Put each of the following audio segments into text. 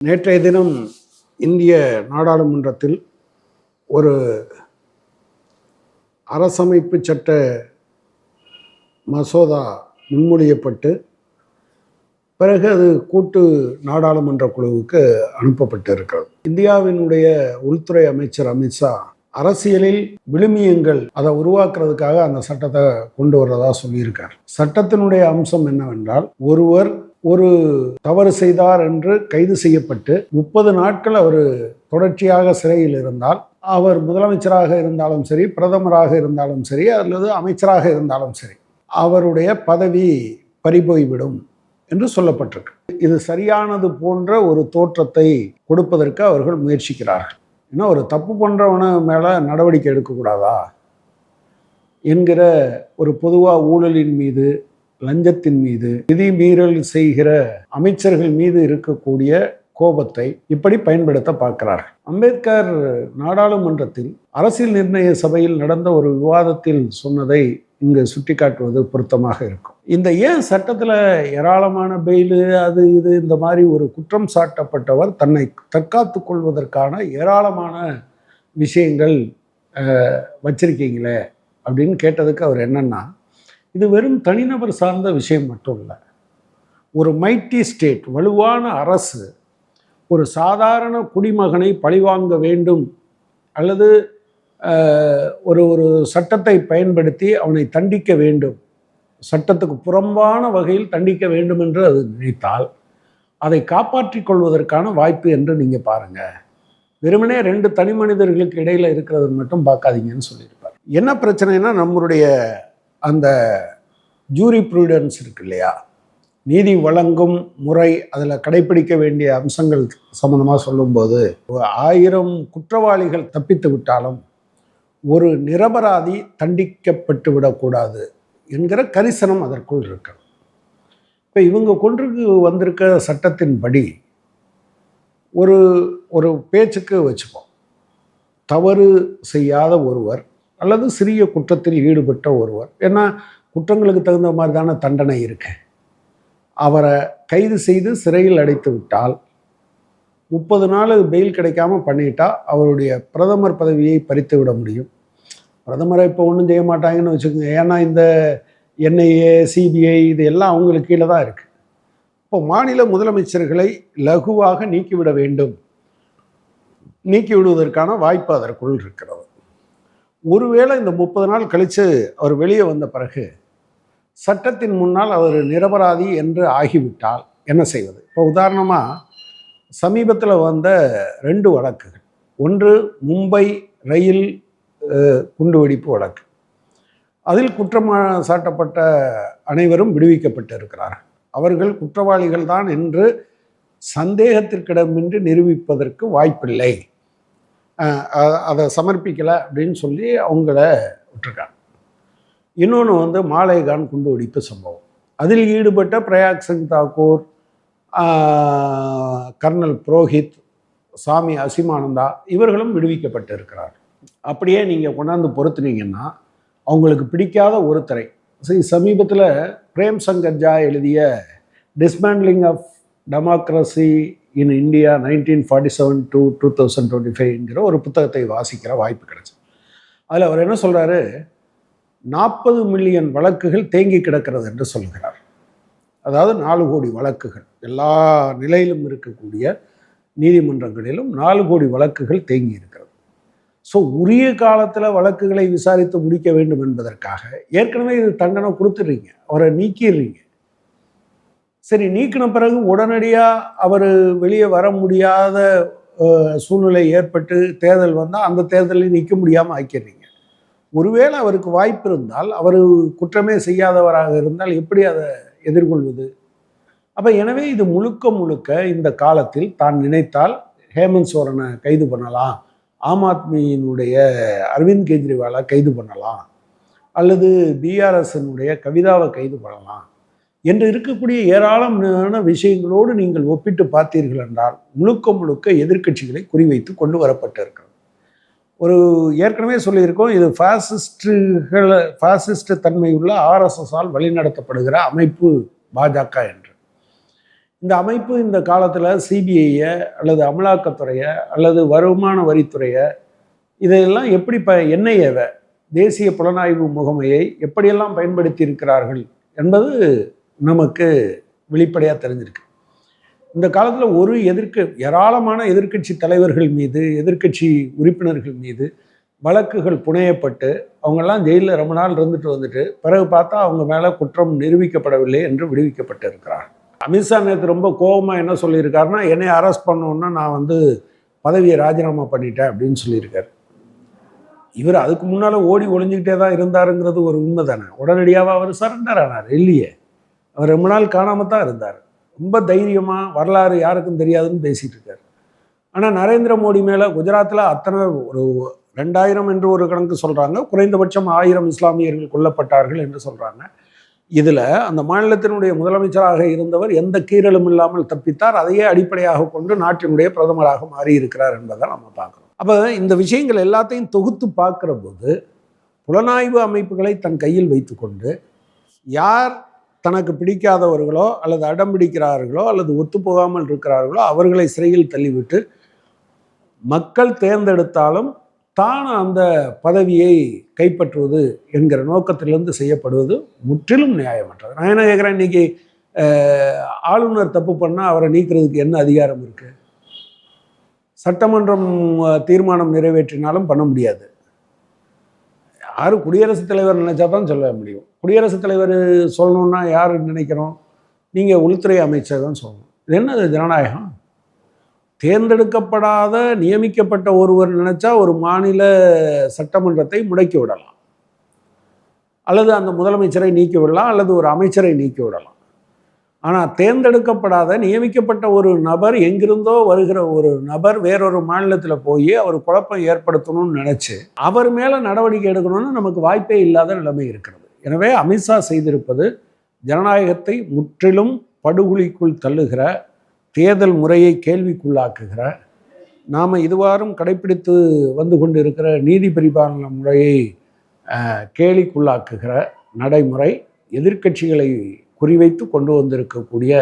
நேற்றைய தினம் இந்திய நாடாளுமன்றத்தில் ஒரு அரசமைப்பு சட்ட மசோதா முன்மொழியப்பட்டு பிறகு அது கூட்டு நாடாளுமன்ற குழுவுக்கு அனுப்பப்பட்டு இருக்கிறது இந்தியாவினுடைய உள்துறை அமைச்சர் அமித்ஷா அரசியலில் விழுமியங்கள் அதை உருவாக்குறதுக்காக அந்த சட்டத்தை கொண்டு வர்றதா சொல்லியிருக்கார். சட்டத்தினுடைய அம்சம் என்னவென்றால் ஒருவர் ஒரு தவறு செய்தார் என்று கைது செய்யப்பட்டு முப்பது நாட்கள் அவர் தொடர்ச்சியாக சிறையில் இருந்தால் அவர் முதலமைச்சராக இருந்தாலும் சரி பிரதமராக இருந்தாலும் சரி அல்லது அமைச்சராக இருந்தாலும் சரி அவருடைய பதவி பறிபோய்விடும் என்று சொல்லப்பட்டிருக்கு. இது சரியானது போன்ற ஒரு தோற்றத்தை கொடுப்பதற்கு அவர்கள் முயற்சிக்கிறார்கள். ஏன்னா ஒரு தப்பு பண்ணுறவன மேலே நடவடிக்கை எடுக்கக்கூடாதா? என்கிற ஒரு பொதுவாக ஊழலின் மீது லஞ்சத்தின் மீது விதி மீறல் செய்கிற அமைச்சர்கள் மீது இருக்கக்கூடிய கோபத்தை இப்படி பயன்படுத்த பார்க்கிறார்கள். அம்பேத்கர் நாடாளுமன்றத்தில் அரசியல் நிர்ணய சபையில் நடந்த ஒரு விவாதத்தில் சொன்னதை இங்கு சுட்டிக்காட்டுவது பொருத்தமாக இருக்கும். இந்த ஏன் சட்டத்தில் ஏராளமான பெயிலு அது இது இந்த மாதிரி ஒரு குற்றம் சாட்டப்பட்டவர் தன்னை தற்காத்து கொள்வதற்கான ஏராளமான விஷயங்கள் வச்சிருக்கீங்களே அப்படின்னு கேட்டதுக்கு அவர் என்னன்னா இது வெறும் தனிநபர் சார்ந்த விஷயம் மட்டும் இல்லை. ஒரு மைட்டி ஸ்டேட் வலுவான அரசு ஒரு சாதாரண குடிமகனை பழிவாங்க வேண்டும் அல்லது ஒரு ஒரு சட்டத்தை பயன்படுத்தி அவனை தண்டிக்க வேண்டும். சட்டத்துக்கு புறம்பான வகையில் தண்டிக்க வேண்டும் என்று அது நினைத்தால் அதை காப்பாற்றிக் கொள்வதற்கான வாய்ப்பு என்று நீங்கள் பாருங்கள் வெறுமனே ரெண்டு தனி மனிதர்களுக்கு இடையில் இருக்கிறது மட்டும் பார்க்காதீங்கன்னு சொல்லியிருப்பார். என்ன பிரச்சனைனா நம்மளுடைய அந்த ஜூரி ப்ரூடன்ஸ் இருக்கு இல்லையா? நீதி வழங்கும் முறை அதில் கடைபிடிக்க வேண்டிய அம்சங்கள் சம்மந்தமாக சொல்லும்போது ஆயிரம் குற்றவாளிகள் தப்பித்து விட்டாலும் ஒரு நிரபராதி தண்டிக்கப்பட்டு விடக்கூடாது என்கிற கரிசனம் அதற்குள் இருக்கு. இப்போ இவங்க கொன்றுக்கு வந்திருக்க சட்டத்தின்படி ஒரு ஒரு பேச்சுக்கு வச்சுப்போம். தவறு செய்யாத ஒருவர் அல்லது சிறிய குற்றத்தில் ஈடுபட்ட ஒருவர். ஏன்னா குற்றங்களுக்கு தகுந்த மாதிரி தானே தண்டனை இருக்கு. அவரை கைது செய்து சிறையில் அடைத்து விட்டால் முப்பது நாள் பெயில் கிடைக்காம பண்ணிட்டா அவருடைய பிரதமர் பதவியை பறித்து விட முடியும். பிரதமரை இப்போ ஒன்றும் செய்ய மாட்டாங்கன்னு வச்சுக்கோங்க. ஏன்னா இந்த என்ஐஏ சிபிஐ இது எல்லாம் அவங்களுக்கு கீழே தான் இருக்குது இப்போ மாநில முதலமைச்சர்களை லகுவாக நீக்கிவிட வேண்டும். நீக்கி விடுவதற்கான வாய்ப்பு அதற்குள் இருக்கிறது. ஒருவேளை இந்த முப்பது நாள் கழித்து அவர் வெளியே வந்த பிறகு சட்டத்தின் முன்னால் அவர் நிரபராதி என்று ஆகிவிட்டால் என்ன செய்வது? இப்போ உதாரணமாக சமீபத்தில் வந்த ரெண்டு வழக்குகள். ஒன்று மும்பை ரயில் குண்டுவெடிப்பு வழக்கு. அதில் குற்றம் சாட்டப்பட்ட அனைவரும் விடுவிக்கப்பட்டு இருக்கிறார்கள் அவர்கள் குற்றவாளிகள் தான் என்று சந்தேகத்திற்கிடமின்றி நிரூபிப்பதற்கு வாய்ப்பில்லை. அதை சமர்ப்பிக்கலை அப்படின்னு சொல்லி அவங்கள விட்டுருக்காங்க. இன்னொன்று வந்து மாலைகான் குண்டு வெடிப்பு சம்பவம். அதில் ஈடுபட்ட பிரயாக் சிங் தாக்கூர் கர்னல் புரோஹித் சாமி அசிமானந்தா இவர்களும் விடுவிக்கப்பட்டு இருக்கிறார் அப்படியே நீங்கள் கொண்டாந்து பொருத்துனீங்கன்னா அவங்களுக்கு பிடிக்காத ஒருத்தரை. சரி சமீபத்தில் பிரேம் சங்கர் ஜா எழுதிய dismantling of democracy in India nineteen forty seven to two thousand twenty ஃபைவ்ங்கிற ஒரு புத்தகத்தை வாசிக்கிற வாய்ப்பு கிடைச்சு அதில் அவர் என்ன சொல்கிறாரு நாற்பது மில்லியன் வழக்குகள் தேங்கி கிடக்கிறது என்று சொல்கிறார். அதாவது நாலு கோடி வழக்குகள். எல்லா நிலையிலும் இருக்கக்கூடிய நீதிமன்றங்களிலும் நாலு கோடி வழக்குகள் தேங்கி இருக்கிறது. ஸோ உரிய காலத்தில் வழக்குகளை விசாரித்து முடிக்க வேண்டும் என்பதற்காக ஏற்கனவே இது தண்டனை கொடுத்துட்றீங்க. அவரை நீக்கிடுறீங்க. சரி நீக்கின பிறகு உடனடியாக அவர் வெளியே வர முடியாத சூழ்நிலை ஏற்பட்டு தேர்தல் வந்தால் அந்த தேர்தலில் நிற்க முடியாமல் ஆக்கிடுறீங்க. ஒருவேளை அவருக்கு வாய்ப்பு இருந்தால் அவர் குற்றமே செய்யாதவராக இருந்தால் எப்படி அதை எதிர்கொள்வது? அப்போ எனவே இது முழுக்க முழுக்க இந்த காலத்தில் தான் நினைத்தால் ஹேமந்த் சோரனை கைது பண்ணலாம். ஆம் ஆத்மியினுடைய அரவிந்த் கெஜ்ரிவாலை கைது பண்ணலாம். அல்லது பிஆர்எஸ்னுடைய கவிதாவை கைது பண்ணலாம். என்று இருக்கக்கூடிய ஏராளமான விஷயங்களோடு நீங்கள் ஒப்பிட்டு பார்த்தீர்கள் என்றால் முழுக்க முழுக்க எதிர்க்கட்சிகளை குறிவைத்து கொண்டு வரப்பட்டிருக்கிறது. ஒரு ஏற்கனவே சொல்லியிருக்கோம் இது ஃபாசிஸ்டுகள் ஃபாசிஸ்ட் தன்மையுள்ள ஆர்எஸ்எஸ்ஸால் வழிநடத்தப்படுகிற அமைப்பு பாஜக என்று. இந்த அமைப்பு இந்த காலத்தில் சிபிஐயை அல்லது அமலாக்கத்துறையை அல்லது வருமான வரித்துறையை இதையெல்லாம் எப்படி ப என்ஐஏவை தேசிய புலனாய்வு முகமையை எப்படியெல்லாம் பயன்படுத்தி இருக்கிறார்கள் என்பது நமக்கு வெளிப்படையாக தெரிஞ்சிருக்கு. இந்த காலத்தில் ஒரு எதிர்க்க ஏராளமான எதிர்க்கட்சி தலைவர்கள் மீது எதிர்க்கட்சி உறுப்பினர்கள் மீது வழக்குகள் புனையப்பட்டு அவங்கெல்லாம் ஜெயிலில் ரொம்ப நாள் இருந்துட்டு வந்துட்டு பிறகு பார்த்தா அவங்க மேலே குற்றம் நிரூபிக்கப்படவில்லை என்று விடுவிக்கப்பட்டு இருக்கிறார் அமித்ஷா நேற்று ரொம்ப கோபமாக என்ன சொல்லியிருக்காருன்னா என்னை அரெஸ்ட் பண்ணோன்னா நான் வந்து பதவியை ராஜினாமா பண்ணிட்டேன் அப்படின்னு சொல்லியிருக்காரு. இவர் அதுக்கு முன்னால் ஓடி ஒளிஞ்சுக்கிட்டே தான் இருந்தாருங்கிறது ஒரு உண்மை தானே உடனடியாக அவர் சரண்டர் ஆனார் இல்லையே? அவர் ரொம்ப நாள் காணாமல் தான் இருந்தார். ரொம்ப தைரியமாக வரலாறு யாருக்கும் தெரியாதுன்னு பேசிகிட்டு இருக்கார். ஆனால் நரேந்திர மோடி மேலே குஜராத்தில் அத்தனை ஒரு ரெண்டாயிரம் என்று ஒரு கணக்கு சொல்கிறாங்க குறைந்தபட்சம் ஆயிரம் இஸ்லாமியர்கள் கொல்லப்பட்டார்கள் என்று சொல்கிறாங்க இதில் அந்த மாநிலத்தினுடைய முதலமைச்சராக இருந்தவர் எந்த கீறலும் இல்லாமல் தப்பித்தார். அதையே அடிப்படையாக கொண்டு நாட்டினுடைய பிரதமராக மாறியிருக்கிறார் என்பதை நம்ம பார்க்குறோம். அப்போ இந்த விஷயங்கள் எல்லாத்தையும் தொகுத்து பார்க்குற போது புலனாய்வு அமைப்புகளை தன் கையில் வைத்துக்கொண்டு யார் தனக்கு பிடிக்காதவர்களோ அல்லது அடம் பிடிக்கிறார்களோ அல்லது ஒத்துப்போகாமல் இருக்கிறார்களோ அவர்களை சிறையில் தள்ளிவிட்டு மக்கள் தேர்ந்தெடுத்தாலும் தான் அந்த பதவியை கைப்பற்றுவது என்கிற நோக்கத்திலிருந்து செய்யப்படுவது முற்றிலும் நியாயமற்றது. நான் என்ன கேட்குறேன்? இன்னைக்கு ஆளுநர் தப்பு பண்ணால் அவரை நீக்கிறதுக்கு என்ன அதிகாரம் இருக்குது சட்டமன்றம் தீர்மானம் நிறைவேற்றினாலும் பண்ண முடியாது. யாரும் குடியரசுத் தலைவர் நினைச்சா தான் சொல்ல முடியும். குடியரசுத் தலைவர் சொல்லணுன்னா யார் நினைக்கிறோம்? நீங்கள் உள்துறை அமைச்சர் தான் சொல்லணும். இது என்னது ஜனநாயகம்? தேர்ந்தெடுக்கப்படாத நியமிக்கப்பட்ட ஒருவர் நினச்சா ஒரு மாநில சட்டமன்றத்தை முடக்கி விடலாம். அல்லது அந்த முதலமைச்சரை நீக்கி விடலாம் அல்லது ஒரு அமைச்சரை நீக்கி விடலாம். ஆனால் தேர்ந்தெடுக்கப்படாத நியமிக்கப்பட்ட ஒரு நபர் எங்கிருந்தோ வருகிற ஒரு நபர் வேறொரு மாநிலத்தில் போய் அவர் குழப்பம் ஏற்படுத்தணும்னு நினச்சி அவர் மேலே நடவடிக்கை எடுக்கணும்னு நமக்கு வாய்ப்பே இல்லாத நிலைமை இருக்கிறது. எனவே அமித்ஷா செய்திருப்பது ஜனநாயகத்தை முற்றிலும் படுகொலிக்குள் தள்ளுகிற தேர்தல் முறையை கேள்விக்குள்ளாக்குகிற நாம் இதுவாரும் கடைப்பிடித்து வந்து கொண்டிருக்கிற நீதி பரிபாலன முறையை கேலிக்குள்ளாக்குகிற நடைமுறை எதிர்க்கட்சிகளை குறிவைத்து கொண்டு வந்திருக்கக்கூடிய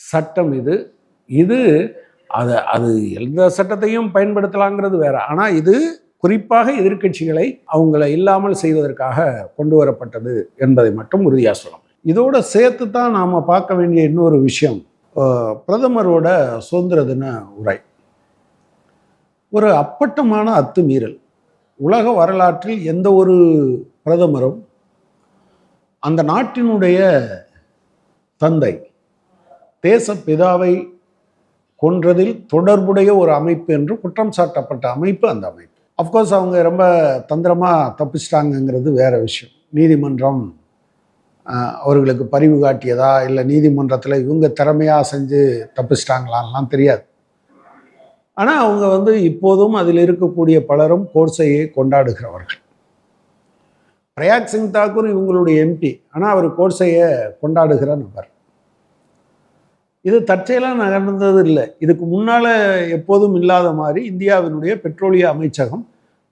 சட்டம் இது. இது அது அது எந்த சட்டத்தையும் பயன்படுத்தலாங்கிறது வேற. ஆனால் இது குறிப்பாக எதிர்க்கட்சிகளை அவங்கள இல்லாமல் செய்வதற்காக கொண்டு வரப்பட்டது என்பதை மட்டும் உறுதியாக சொல்லலாம் இதோட சேர்த்து தான் நாம் பார்க்க வேண்டிய இன்னொரு விஷயம் பிரதமரோட சுதந்திர தின உரை. ஒரு அப்பட்டமான அத்துமீறல். உலக வரலாற்றில் எந்த ஒரு பிரதமரும் அந்த நாட்டினுடைய தந்தை தேசப்பிதாவை கொன்றதில் தொடர்புடைய ஒரு அமைப்பு என்று குற்றம் சாட்டப்பட்ட அமைப்பு அந்த அமைப்பு. அஃப்கோர்ஸ் அவங்க ரொம்ப தந்திரமாக தப்பிச்சிட்டாங்கங்கிறது வேற விஷயம். நீதிமன்றம் அவர்களுக்கு பரிவு காட்டியதா? இல்லை நீதிமன்றத்தில் இவங்க திறமையாக செஞ்சு தப்பிச்சிட்டாங்களான்லாம் தெரியாது. ஆனால் அவங்க வந்து இப்போதும் அதில் இருக்கக்கூடிய பலரும் கோட்ஸையை கொண்டாடுகிறவர்கள். பிரயாக் சிங் தாக்கூர் இவங்களுடைய எம்பி ஆனால் அவர் கோட்ஸையை கொண்டாடுகிற நபர். இது தற்செயலாக நடந்தது இல்லை இதுக்கு முன்னால் எப்போதும் இல்லாத மாதிரி இந்தியாவினுடைய பெட்ரோலிய அமைச்சகம்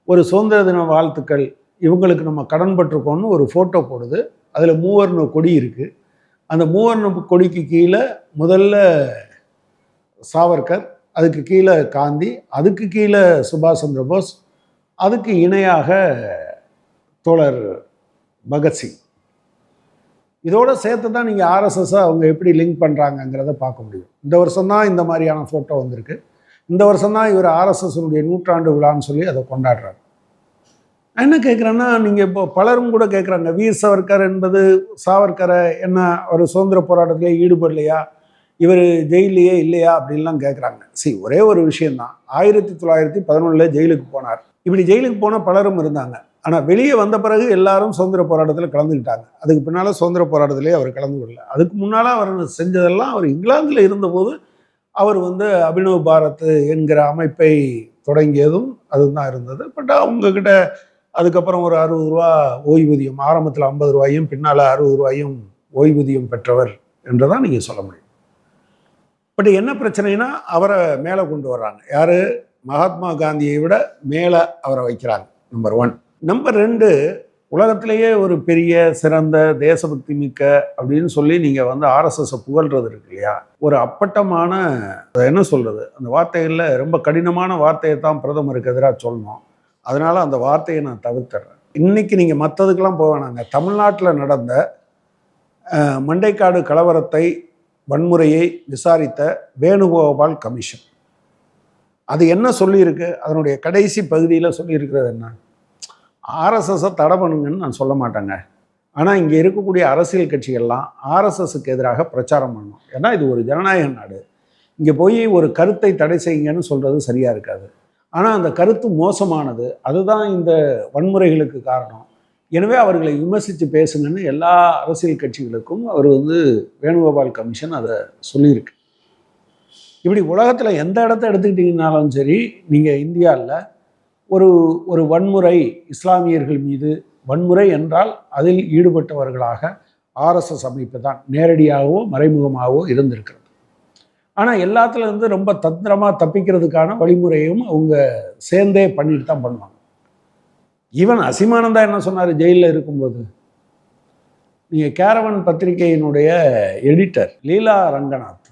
ஒரு சுதந்திர தின வாழ்த்துக்கள் இவங்களுக்கு நம்ம கடன் பட்டிருக்கோம்னு ஒரு ஃபோட்டோ போடுது. அதில் மூவர்ண கொடி இருக்குது அந்த மூவர்ண கொடிக்கு கீழே முதல்ல சாவர்கர் அதுக்கு கீழே காந்தி அதுக்கு கீழே சுபாஷ் சந்திர போஸ் அதுக்கு இணையாக தோழர் பகத்சிங். இதோட சேர்த்து தான் நீங்கள் ஆர்எஸ்எஸ்ஸை அவங்க எப்படி லிங்க் பண்ணுறாங்கங்கிறத பார்க்க முடியும். இந்த வருஷம் தான் இந்த மாதிரியான ஃபோட்டோ வந்திருக்கு. இந்த வருஷம் தான் இவர் ஆர்எஸ்எஸ்னுடைய நூற்றாண்டு விழான்னு சொல்லி அதை கொண்டாடுறாரு. என்ன கேட்குறேன்னா நீங்கள் இப்போ பலரும் கூட கேட்குறாங்க வீர் சவர்கர் என்பது சாவர்கரை என்ன ஒரு சுதந்திர போராட்டத்திலே ஈடுபடலையா? இவர் ஜெயிலையே இல்லையா? அப்படின்லாம் கேட்குறாங்க சரி ஒரே ஒரு விஷயந்தான் ஆயிரத்தி தொள்ளாயிரத்தி பதினொன்றில் ஜெயிலுக்கு போனார். இப்படி ஜெயிலுக்கு போன பலரும் இருந்தாங்க. ஆனால் வெளியே வந்த பிறகு எல்லாரும் சுதந்திர போராட்டத்தில் கலந்துக்கிட்டாங்க. அதுக்கு பின்னால் சுதந்திர போராட்டத்திலே அவர் கலந்து கொள்ளல. அதுக்கு முன்னால் அவர் செஞ்சதெல்லாம் அவர் இங்கிலாந்தில் இருந்தபோது அவர் வந்து அபினவ் பாரத் என்கிற அமைப்பை தொடங்கியதும் அதுதான் இருந்தது. பட் அவங்கக்கிட்ட அதுக்கப்புறம் ஒரு அறுபது ரூபா ஓய்வூதியம் ஆரம்பத்தில் ஐம்பது ரூபாயும் பின்னால் அறுபது ரூபாயும் ஓய்வூதியம் பெற்றவர் என்று தான் நீங்கள் சொல்ல முடியும். பட் என்ன பிரச்சனைனா அவரை மேலே கொண்டு வர்றாங்க. யார்? மகாத்மா காந்தியை விட மேலே அவரை வைக்கிறாங்க நம்பர் ஒன் நம்பர் ரெண்டு உலகத்திலேயே ஒரு பெரிய சிறந்த தேசபக்தி மிக்க அப்படின்னு சொல்லி நீங்கள் வந்து ஆர்எஸ்எஸை புகழ்றது இருக்கு இல்லையா? ஒரு அப்பட்டமான அதை என்ன சொல்கிறது அந்த வார்த்தைகளில் ரொம்ப கடினமான வார்த்தையை தான் பிரதமருக்கு எதிராக சொல்லணும். அதனால் அந்த வார்த்தையை நான் தவிர்த்துறேன். இன்றைக்கி நீங்கள் மற்றதுக்கெல்லாம் போக வேணாங்க. தமிழ்நாட்டில் நடந்த மண்டைக்காடு கலவரத்தை வன்முறையை விசாரித்த வேணுகோபால் கமிஷன். அது என்ன சொல்லியிருக்கு? அதனுடைய கடைசி பகுதியில் சொல்லியிருக்கிறது என்ன? ஆர்எஸ்எஸை தடை பண்ணுங்கன்னு நான் சொல்ல மாட்டேங்க. ஆனால் இங்கே இருக்கக்கூடிய அரசியல் கட்சிகள்லாம் ஆர்எஸ்எஸ்க்கு எதிராக பிரச்சாரம் பண்ணணும். ஏன்னா இது ஒரு ஜனநாயக நாடு. இங்கே போய் ஒரு கருத்தை தடை செய்யுங்கன்னு சொல்கிறது சரியாக இருக்காது. ஆனால் அந்த கருத்து மோசமானது அதுதான் இந்த வன்முறைகளுக்கு காரணம். எனவே அவர்களை விமர்சித்து பேசுங்கன்னு எல்லா அரசியல் கட்சிகளுக்கும் அவர் வந்து வேணுகோபால் கமிஷன் அதை சொல்லியிருக்கு. இப்படி உலகத்தில் எந்த இடத்த எடுத்துக்கிட்டிங்கனாலும் சரி நீங்கள் இந்தியாவில் ஒரு ஒரு வன்முறை இஸ்லாமியர்கள் மீது வன்முறை என்றால் அதில் ஈடுபட்டவர்களாக ஆர்எஸ்எஸ் அமைப்பு தான் நேரடியாகவோ மறைமுகமாகவோ இருந்திருக்கிறது. ஆனால் எல்லாத்துலேருந்து ரொம்ப தந்திரமாக தப்பிக்கிறதுக்கான வழிமுறையும் அவங்க சேர்ந்தே பண்ணிட்டு தான் பண்ணுவாங்க. ஈவன் அசிமானந்தா என்ன சொன்னார் ஜெயிலில் இருக்கும்போது? நீங்கள் கேரவன் பத்திரிகையினுடைய எடிட்டர் லீலா ரங்கநாத்.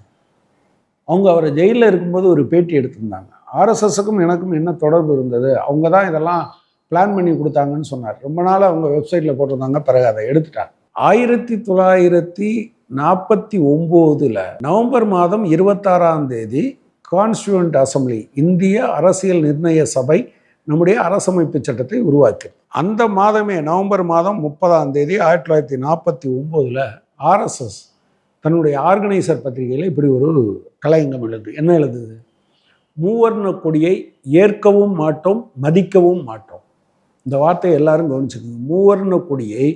அவங்க அவரை ஜெயிலில் இருக்கும்போது ஒரு பேட்டி எடுத்திருந்தாங்க. ஆர்எஸ்எஸ்ஸுக்கும் எனக்கும் என்ன தொடர்பு இருந்தது? அவங்க தான் இதெல்லாம் பிளான் பண்ணி கொடுத்தாங்கன்னு சொன்னார். ரொம்ப நாள் அவங்க வெப்சைட்டில் போட்டிருந்தாங்க பிறகு அதை எடுத்துட்டாங்க. ஆயிரத்தி தொள்ளாயிரத்தி நாற்பத்தி ஒம்போதில் நவம்பர் மாதம் இருபத்தாறாம் தேதி கான்ஸ்டியூண்ட் அசம்பிளி இந்திய அரசியல் நிர்ணய சபை நம்முடைய அரசமைப்பு சட்டத்தை உருவாக்கி அந்த மாதமே நவம்பர் மாதம் முப்பதாம் தேதி ஆயிரத்தி தொள்ளாயிரத்தி நாற்பத்தி ஒம்போதில் ஆர்எஸ்எஸ் தன்னுடைய ஆர்கனைசர் பத்திரிகையில் இப்படி ஒரு கலையங்கம் எழுது. என்ன எழுதுது? மூவர்ண கொடியை ஏற்கவும் மாட்டோம் மதிக்கவும் மாட்டோம். இந்த வார்த்தையை எல்லாரும் கவனிச்சுக்கோங்க. மூவர்ண கொடியை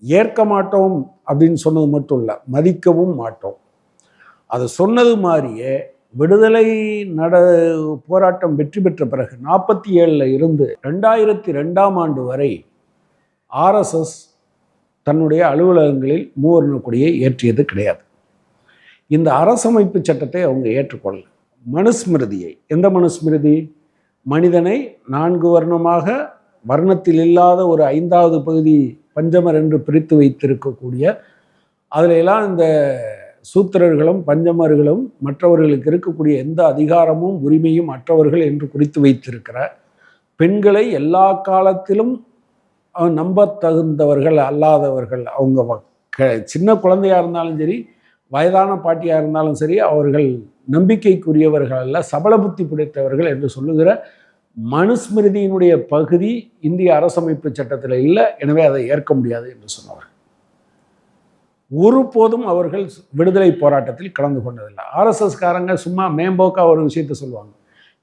ஏற்க மாட்டோம் அப்படின்னு சொன்னது மட்டும் இல்லை மதிக்கவும் மாட்டோம். அது சொன்னது மாதிரியே விடுதலை நட போராட்டம் வெற்றி பெற்ற பிறகு நாற்பத்தி ஏழில் இருந்து ரெண்டாயிரத்தி ரெண்டாம் ஆண்டு வரை ஆர்எஸ்எஸ் தன்னுடைய அலுவலகங்களில் மூவர்ண கொடியை ஏற்றியது கிடையாது. இந்த அரசமைப்பு சட்டத்தை அவங்க ஏற்றுக்கொள்ளல. மனுஸ்மிருதியை. எந்த மனுஸ்மிருதி? மனிதனை நான்கு வர்ணமாக வர்ணத்தில் இல்லாத ஒரு ஐந்தாவது பகுதி பஞ்சமர் என்று பிரித்து வைத்திருக்கக்கூடிய அதில் எல்லாம் இந்த சூத்திரர்களும் பஞ்சமர்களும் மற்றவர்களுக்கு இருக்கக்கூடிய எந்த அதிகாரமும் உரிமையும் மற்றவர்கள் என்று குறித்து வைத்திருக்கிற பெண்களை எல்லா காலத்திலும் நம்பத்தகுந்தவர்கள் தகுந்தவர்கள் அல்லாதவர்கள். அவங்க வ- க- சின்ன குழந்தையாக இருந்தாலும் சரி வயதான பாட்டியாக இருந்தாலும் சரி அவர்கள் நம்பிக்கைக்குரியவர்கள் அல்ல சபல புத்தி பிடித்தவர்கள் என்று சொல்லுகிற மனுஸ்மிருதியினுடைய பகுதி இந்திய அரசமைப்பு சட்டத்தில் இல்லை எனவே அதை ஏற்க முடியாது என்று சொன்னவர். ஒருபோதும் அவர்கள் விடுதலை போராட்டத்தில் கலந்து கொண்டதில்லை. ஆர்எஸ்எஸ்காரங்க சும்மா மேம்போக்கா ஒரு விஷயத்தை சொல்லுவாங்க.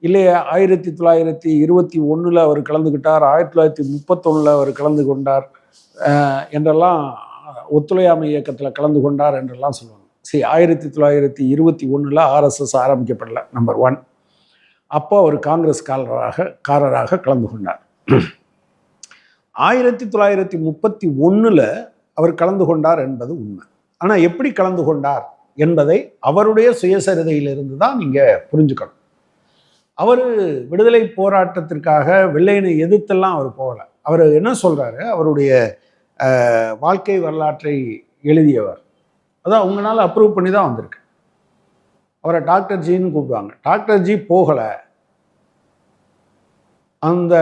இல்லையே ஆயிரத்தி தொள்ளாயிரத்தி இருபத்தி ஒன்றில் அவர் கலந்துக்கிட்டார் ஆயிரத்தி தொள்ளாயிரத்தி முப்பத்தொன்னில் அவர் கலந்து கொண்டார் என்றெல்லாம் ஒத்துழையாமை இயக்கத்தில் கலந்து கொண்டார் என்றெல்லாம் சொல்லுவாங்க. சரி ஆயிரத்தி தொள்ளாயிரத்தி இருபத்தி ஒன்றில் ஆர்எஸ்எஸ் ஆரம்பிக்கப்படல நம்பர் ஒன் அப்போ அவர் காங்கிரஸ் காரராக காரராக கலந்து கொண்டார். ஆயிரத்தி தொள்ளாயிரத்தி முப்பத்தி ஒன்றில் அவர் கலந்து கொண்டார் என்பது உண்மை. ஆனால் எப்படி கலந்து கொண்டார் என்பதை அவருடைய சுயசரிதையிலிருந்து தான் நீங்கள் புரிஞ்சுக்கணும். அவர் விடுதலை போராட்டத்திற்காக வெள்ளையனை எதிர்த்தெல்லாம் அவர் போகலை. அவர் என்ன சொல்கிறாரு அவருடைய வாழ்க்கை வரலாற்றை எழுதியவர். அதான் அவங்களால அப்ரூவ் பண்ணி தான் வந்திருக்கு. அவரை டாக்டர் ஜின்னு கூப்பிடுவாங்க. டாக்டர் ஜி போகலை. அந்த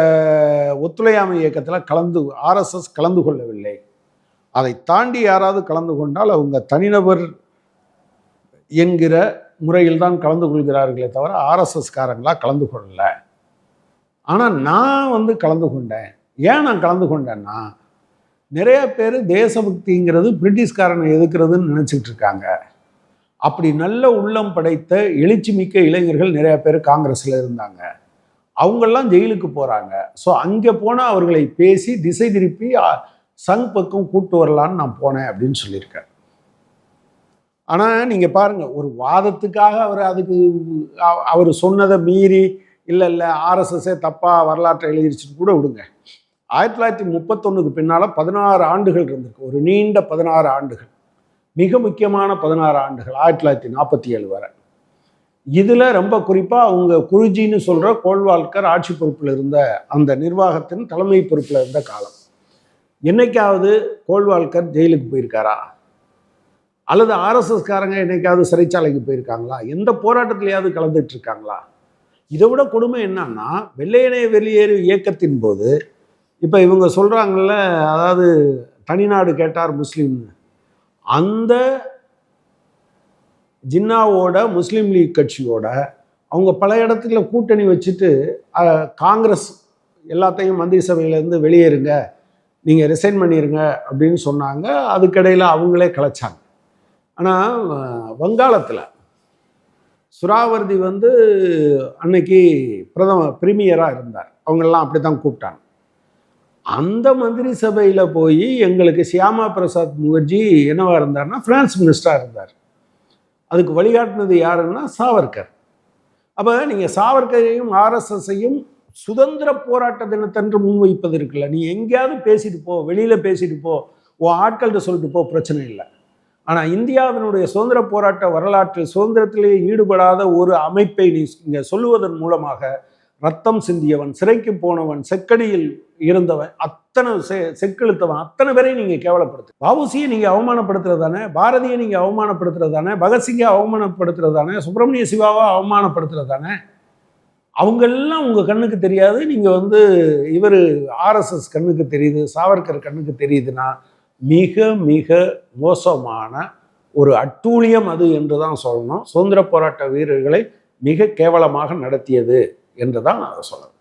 ஒத்துழையாமை இயக்கத்தில் கலந்து ஆர்எஸ்எஸ் கலந்து கொள்ளவில்லை. அதை தாண்டி யாராவது கலந்து கொண்டால் அவங்க தனிநபர் என்கிற முறையில் தான் கலந்து கொள்கிறார்களே தவிர ஆர்எஸ்எஸ் காரங்களாக கலந்து கொள்ளலை. ஆனால் நான் வந்து கலந்து கொண்டேன். ஏன் நான் கலந்து கொண்டேன்னா நிறைய பேர் தேசபக்திங்கிறது பிரிட்டிஷ்காரனை எதுக்குறதுன்னு நினச்சிட்டு இருக்காங்க. அப்படி நல்ல உள்ளம் படைத்த எழுச்சி மிக்க இளைஞர்கள் நிறைய பேர் காங்கிரஸில் இருந்தாங்க. அவங்கெல்லாம் ஜெயிலுக்கு போகிறாங்க ஸோ அங்கே போனால் அவர்களை பேசி திசை திருப்பி சங் பக்கம் கூட்டு வரலான்னு நான் போனேன் அப்படின்னு சொல்லியிருக்கேன் ஆனால் நீங்கள் பாருங்கள் ஒரு வாதத்துக்காக அவர் அதுக்கு அவர் சொன்னதை மீறி இல்லை இல்லை ஆர்எஸ்எஸ்ஸே தப்பாக வரலாற்றை எழுதிருச்சுன்னு கூட விடுங்க. ஆயிரத்தி தொள்ளாயிரத்தி முப்பத்தொன்னுக்கு பின்னால் பதினாறு ஆண்டுகள் இருந்திருக்கு. ஒரு நீண்ட பதினாறு ஆண்டுகள். மிக முக்கியமான பதினாறு ஆண்டுகள் ஆயிரத்தி தொள்ளாயிரத்தி நாற்பத்தி ஏழு வரை. இதில் ரொம்ப குறிப்பாக அவங்க குருஜின்னு சொல்கிற கோல்வால்கர் ஆட்சி பொறுப்பில் இருந்த அந்த நிர்வாகத்தின் தலைமை பொறுப்பில் இருந்த காலம். என்னைக்காவது கோல்வால்கர் ஜெயிலுக்கு போயிருக்காரா? அல்லது ஆர்எஸ்எஸ்காரங்க என்னைக்காவது சிறைச்சாலைக்கு போயிருக்காங்களா? எந்த போராட்டத்திலேயாவது கலந்துட்டு இருக்காங்களா? இதை விட கொடுமை என்னன்னா வெள்ளையனே வெளியேறு இயக்கத்தின் போது இப்போ இவங்க சொல்கிறாங்கல்ல அதாவது தனிநாடு கேட்டார் முஸ்லீம்னு. அந்த ஜின்னாவோட முஸ்லீம் லீக் கட்சியோட அவங்க பல இடத்துல கூட்டணி வச்சுட்டு காங்கிரஸ் எல்லாத்தையும் மந்திரி சபையிலேருந்து வெளியேறுங்க நீங்கள் ரிசைன் பண்ணிடுங்க அப்படின்னு சொன்னாங்க. அதுக்கிடையில் அவங்களே கலைச்சாங்க. ஆனால் வங்காளத்தில் சுறாவர்தி வந்து அன்னைக்கு பிரதம பிரீமியராக இருந்தார். அவங்கெல்லாம் அப்படி தான் கூப்பிட்டாங்க. அந்த மந்திரி சபையில் போய் எங்களுக்கு சியாமா பிரசாத் முகர்ஜி என்னவா இருந்தார்னா ஃபினான்ஸ் மினிஸ்டராக இருந்தார். அதுக்கு வழிகாட்டினது யாருன்னா சாவர்கர். அப்போ நீங்கள் சாவர்கரையும் ஆர்எஸ்எஸ்ஸையும் சுதந்திர போராட்ட தினத்தன்று முன்வைப்பது இருக்குல்ல நீ எங்கேயாவது பேசிட்டு போ வெளியில் பேசிட்டு போ ஓ ஆட்கள்கிட்ட சொல்லிட்டு போ பிரச்சனை இல்லை. ஆனால் இந்தியாவினுடைய சுதந்திர போராட்ட வரலாற்றில் சுதந்திரத்திலேயே ஈடுபடாத ஒரு அமைப்பை நீ இங்கே சொல்லுவதன் மூலமாக ரத்தம் சிந்தியவன் சிறைக்கு போனவன் செக்கடியில் இருந்தவன் அத்தனை செ செக்கெழுத்தவன் அத்தனை பேரையும் நீங்கள் கேவலப்படுத்து. பாபுசியை நீங்கள் அவமானப்படுத்துறது தானே? பாரதியை நீங்கள் அவமானப்படுத்துறது தானே? பகத்சிங்கை அவமானப்படுத்துறது தானே? சுப்பிரமணிய சிவாவை அவமானப்படுத்துறது தானே? அவங்கெல்லாம் உங்கள் கண்ணுக்கு தெரியாது. நீங்கள் வந்து இவர் ஆர்எஸ்எஸ் கண்ணுக்கு தெரியுது சாவர்கர் கண்ணுக்கு தெரியுதுன்னா மிக மிக மோசமான ஒரு அட்டூழியம் அது என்று தான் சொல்லணும். சுதந்திர போராட்ட வீரர்களை மிக கேவலமாக நடத்தியது. என்று தான் அதை சொல்லணும்